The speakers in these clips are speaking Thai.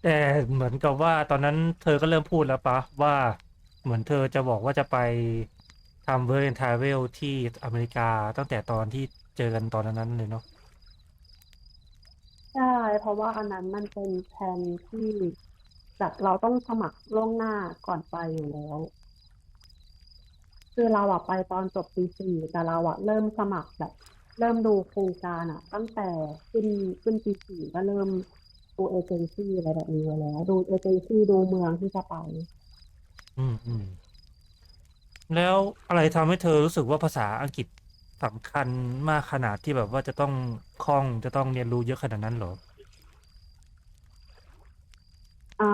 แต่เหมือนกับว่าตอนนั้นเธอก็เริ่มพูดแล้วปะว่าเหมือนเธอจะบอกว่าจะไปทำเวอร์เรนทาเวลที่อเมริกาตั้งแต่ตอนที่เจอกันตอนนั้นเลยเนาะใช่เพราะว่าอันนั้นมันเป็นแผนที่แบบเราต้องสมัครล่วงหน้าก่อนไปอยู่แล้ว คือเราอะไปตอนจบปีสี่แต่เราอะเริ่มสมัครแบบ เริ่มดูโครงการอะตั้งแต่ขึ้นขึ้นปีสี่ก็เริ่ม ดูเอเจนซี่อะไรแบบนี้ไว้แล้ว ดูเอเจนซี่ดูเมืองที่จะไป อืมอืมแล้วอะไรทำให้เธอรู้สึกว่าภาษาอังกฤษสำคัญมากขนาดที่แบบว่าจะต้องคล่องจะต้องเรียนรู้เยอะขนาดนั้นเหรออ่า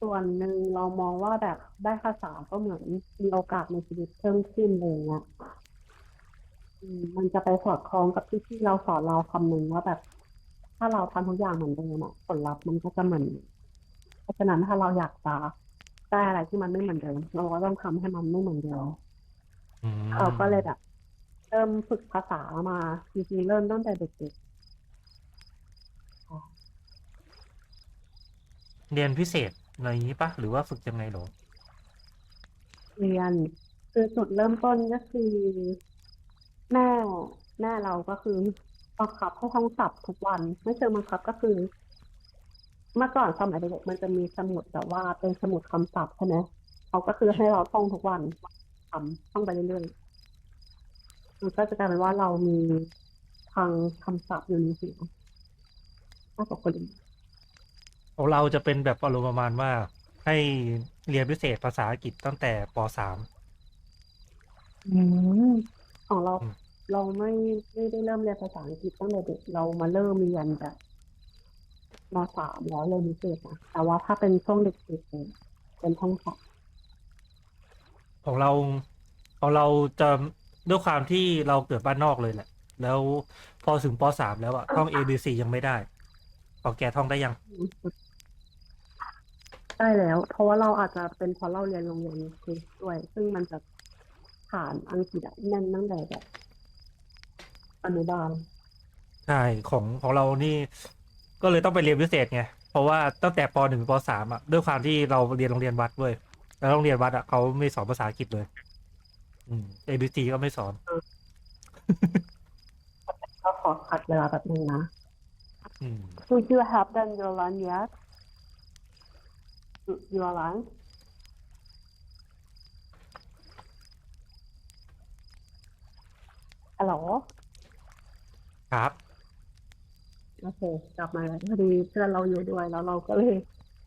ส่วนหนึ่งเรามองว่าแบบได้ภาษาก็เหมือนมีโอกาสในชีวิตเพิ่มขึ้นอะไรอย่างเงี้ยอืมมันจะไปสอดคล้องกับที่ที่เราสอนเราคำนึงว่าแบบ ถ้าเราทำทุกอย่างเหมือนเดิมอะผลลัพธ์มันก็จะเหมือนเพราะฉะนั้นถ้าเราอยากจะได้อะไรที่มันไม่เหมือนเดิมเราก็ต้องทำให้มันไม่เหมือนเดิมอืมเขาก็เลยแบบเริ่มฝึกภาษามาจริงๆเริ่มตั้งแต่เด็กเรียนพิเศษอะไรอย่างนี้ปะหรือว่าฝึกยังไงเหรอๆเรียนคือจุดเริ่มต้นก็คือแม่แม่เราก็คือ บังคับให้ท่องศัพท์ทุกวัน ไม่เชิงบังคับก็คือ เมื่อก่อนสมัยเด็กๆมันจะมีสมุดแบบว่าเป็นสมุดคำศัพท์ใช่ไหมเขาก็คือให้เราท่องทุกวันทำท่องไปเรื่อยๆมันก็จะกลายเป็นว่าเรามีทางคำศัพท์อยู่ในหัวมากกว่าคนอื่นของเราจะเป็นแบบอารมณ์ประมาณว่า ให้เรียนพิเศษภาษาอังกฤษตั้งแต่ปสามอืมของเราอืม เราไม่ไม่ได้เริ่มเรียนภาษาอังกฤษตั้งแต่เด็กเรามาเริ่มเรียนแบบมสามแล้วเลยมิเศษนะแต่ว่าถ้าเป็นช่วงเด็กๆเนี่ยเป็นท่องศัพท์ของเราของเราจะด้วยความที่เราเกิดบ้านนอกเลยแหละ แล้วพอถึงปสามแล้วอะท่อง A B C ยังไม่ได้ของแกท่องได้ยัง ได้แล้ว เพราะว่าเราอาจจะเป็นเพราะเราเรียนโรงเรียนคริสต์ด้วย ซึ่งมันจะผ่านอังกฤษอะแน่นตั้งแต่แบบ อนุบาลใช่ของของเรานี่ก็เลยต้องไปเรียนพิเศษไงเพราะว่าตั้งแต่ปหนึ่งปสามอะด้วยความที่เราเรียนโรงเรียนวัดเว้ยแล้วโรงเรียนวัดอะเขาไม่สอนภาษาอังกฤษเลย อืม A B C ก็ไม่สอนก็ขอขัดเวลาแบบนึงนะ อืม So you have done your lunch yet? Your lunch? ฮัลโหล ครับ โอเคกลับมาแล้วพอดีเพื่อนเราอยู่ด้วยแล้วเราก็เลย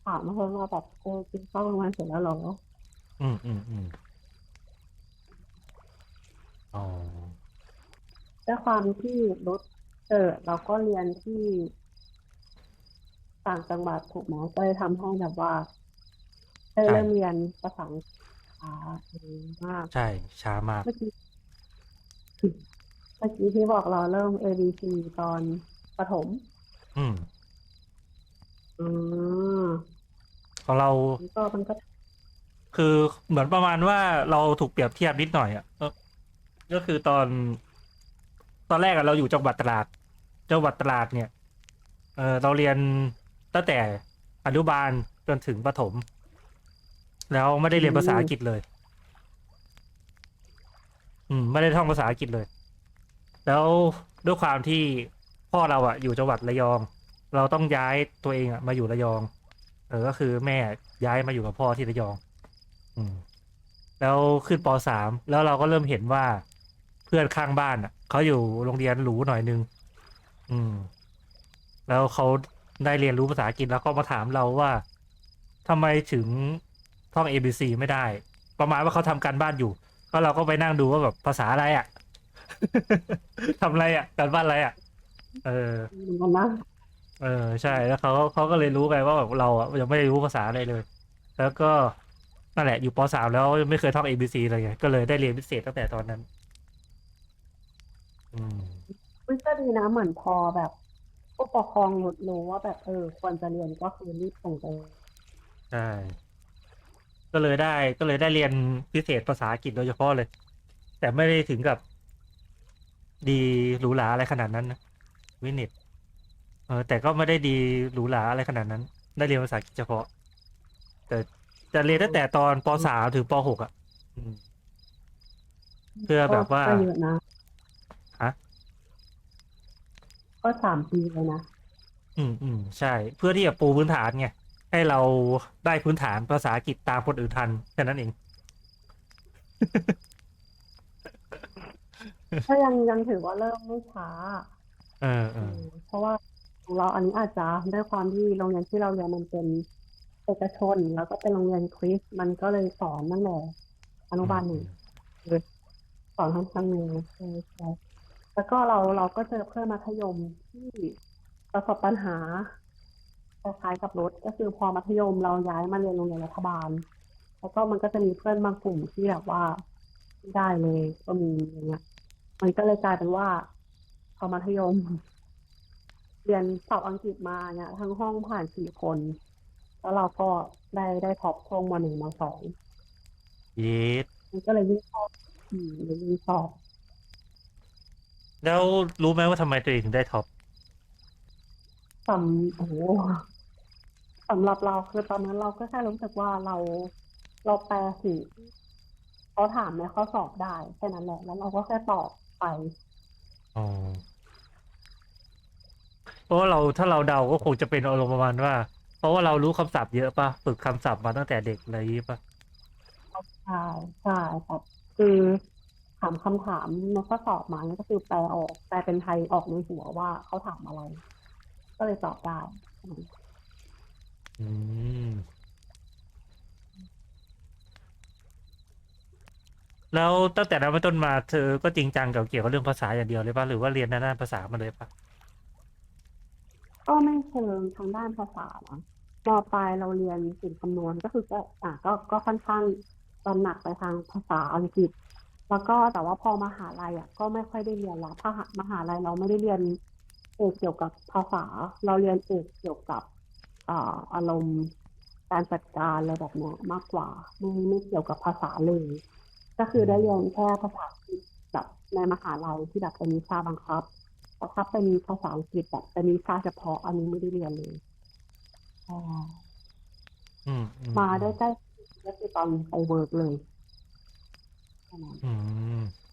ถามเพื่อนว่าแบบเออกินข้าวกลางวันเสร็จแล้วเหรออืมอืมอืมอ๋อด้วยความที่รถเออเราก็เรียนที่ต่างจังหวัดถูกไหมก็เลยทำให้แบบว่าได้เริ่มเรียนภาษาอังกฤษช้าเองมากใช่ช้ามากเมื่อกี้ เมื่อกี้ที่บอกเราเริ่ม A B C ตอนประถม อืมอืมของเรามันก็มันก็ คือเหมือนประมาณว่าเราถูกเปรียบเทียบนิดหน่อยอะเออก็คือตอน ตอนแรกอะเราอยู่จังหวัดตราดจังหวัดตราดเนี่ย เออเราเรียนตั้งแต่อนุบาลจนถึงประถม แล้วไม่ได้เรียนภาษาอังกฤษเลย อืม ไม่ได้ท่องภาษาอังกฤษเลย แล้วด้วยความที่พ่อเราอะอยู่จังหวัดระยอง เราต้องย้ายตัวเองอะมาอยู่ระยอง เออก็คือแม่ย้ายมาอยู่กับพ่อที่ระยอง อืม แล้วขึ้นปสามแล้วเราก็เริ่มเห็นว่าเพื่อนข้างบ้านอะเขาอยู่โรงเรียนหรูหน่อยนึง อืม แล้วเขาได้เรียนรู้ภาษาอังกฤษแล้วก็มาถามเราว่าทำไมถึงท่อง A B C ไม่ได้ ประมาณว่าเขาทำการบ้านอยู่ ก็เราก็ไปนั่งดูว่าแบบภาษาอะไรอะ ทำอะไรอะการบ้านอะไรอะ เออเหมือนกันนะเออใช่แล้วเขาเขาก็เลยรู้ไปว่าแบบเราอะยังไม่ได้รู้ภาษาอะไรเลย แล้วก็นั่นแหละอยู่ปสามแล้วยังไม่เคยท่อง A B C เลยไงก็เลยได้เรียนพิเศษตั้งแต่ตอนนั้น อืมอุ๊ยก็ดีนะเหมือนพอแบบผู้ปกครองรู้ว่าแบบเออ ควรจะเรียนก็คือรีบส่งไปใช่ก็เลยได้ก็เลยได้เรียนพิเศษภาษาอังกฤษโดยเฉพาะเลย แต่ไม่ได้ถึงกับ ดีหรูหราอะไรขนาดนั้นนะวินิตเออแต่ก็ไม่ได้ดีหรูหราอะไรขนาดนั้น ได้เรียนภาษาอังกฤษเฉพาะ แต่จะเรียนตั้งแต่ตอนปสามถึงปหกอะอืมเพื่อแบบว่า ก็เยอะนะฮะ ก็สามปีเลยนะ อืมอืมใช่ เพื่อที่จะปูพื้นฐานไงให้เราได้พื้นฐานภาษาอังกฤษตามคนอื่นทันแค่นั้นเอง ก็ยังยังถือว่าเริ่มไม่ช้าเออเออเพราะว่าของเราอันนี้อาจจะด้วยความที่โรงเรียนที่เราเรียนมันเป็นเอกชน แล้วก็เป็นโรงเรียนคริสต์มันก็เลยสอนตั้งแต่อนุบาลหนึ่งสอนทั้งทั้งหนึ่งใช่ใช่แล้วก็เราเราก็เจอเพื่อนมัธยมที่ประสบปัญหาคล้ายๆกับรถก็คือพอมัธยมเราย้ายมาเรียนโรงเรียนรัฐบาล แล้วก็มันก็จะมีเพื่อนบางกลุ่มที่แบบว่าไม่ได้เลยก็มีอย่างเงี้ย มันก็เลยกลายเป็นว่าพอมัธยม เรียนสอบอังกฤษมาเนี่ยทั้งห้องผ่านสี่คน แล้วเราก็ได้ได้ท็อปช่วงมหนึ่งมสองเยสมันก็เลยยิ่งชอบอืมเลยยิ่งชอบแล้วรู้ไหมว่าทำไมตัวเองถึงได้ท็อปสำโอ้โหสำหรับเราคือตอนนั้นเราก็แค่รู้สึกว่าเราเราแปลสิ่งที่เขาถามในข้อสอบได้แค่นั้นแหละแล้วเราก็แค่ตอบ ไปอ๋อเพราะว่าเราถ้าเราเดาก็คงจะเป็นอารมณ์ประมาณว่า เพราะว่าเรารู้คำศัพท์เยอะปะฝึกคำศัพท์มาตั้งแต่เด็กอะไรอย่างงี้ปะใช่ใช่ครับคือถามคำถามในข้อสอบมาเนี่ยก็คือแปลออกแปลเป็นไทยออกในหัวว่าเขาถามอะไร ก็เลยตอบได้ อืม แล้วตั้งแต่นั้นเป็นต้นมาเธอก็จริงจังกับเกี่ยวกับเรื่องภาษาอย่างเดียวเลยป่ะหรือว่าเรียนด้านภาษามาเลยป่ะก็ไม่เชิงทางด้านภาษานะมปลายเราเรียนสิ่งคำนวณก็คือก็อะก็ก็ค่อนข้างตระหนักไปทางภาษาอังกฤษ แล้วก็แต่ว่าพอมหาลัยอะก็ไม่ค่อยได้เรียนละถ้ามหาลัยเราไม่ได้เรียนเอกเกี่ยวกับภาษา เราเรียนเอกเกี่ยวกับอ่าอารมณ์การจัดการอะไรแบบเนี้ยมากกว่าไม่ไม่เกี่ยวกับภาษาเลย ก็คือได้เรียนแค่ภาษาอังกฤษแบบในมหาลัยที่แบบเป็นวิชาบังคับแต่ถ้าเป็นภาษาอังกฤษแบบเป็นวิชาเฉพาะอันนี้ไม่ได้เรียนเลยอ่าอืมอืมาได้ใกล้ก็คือตอนไปเวิร์กเลยแค่นั้นอืม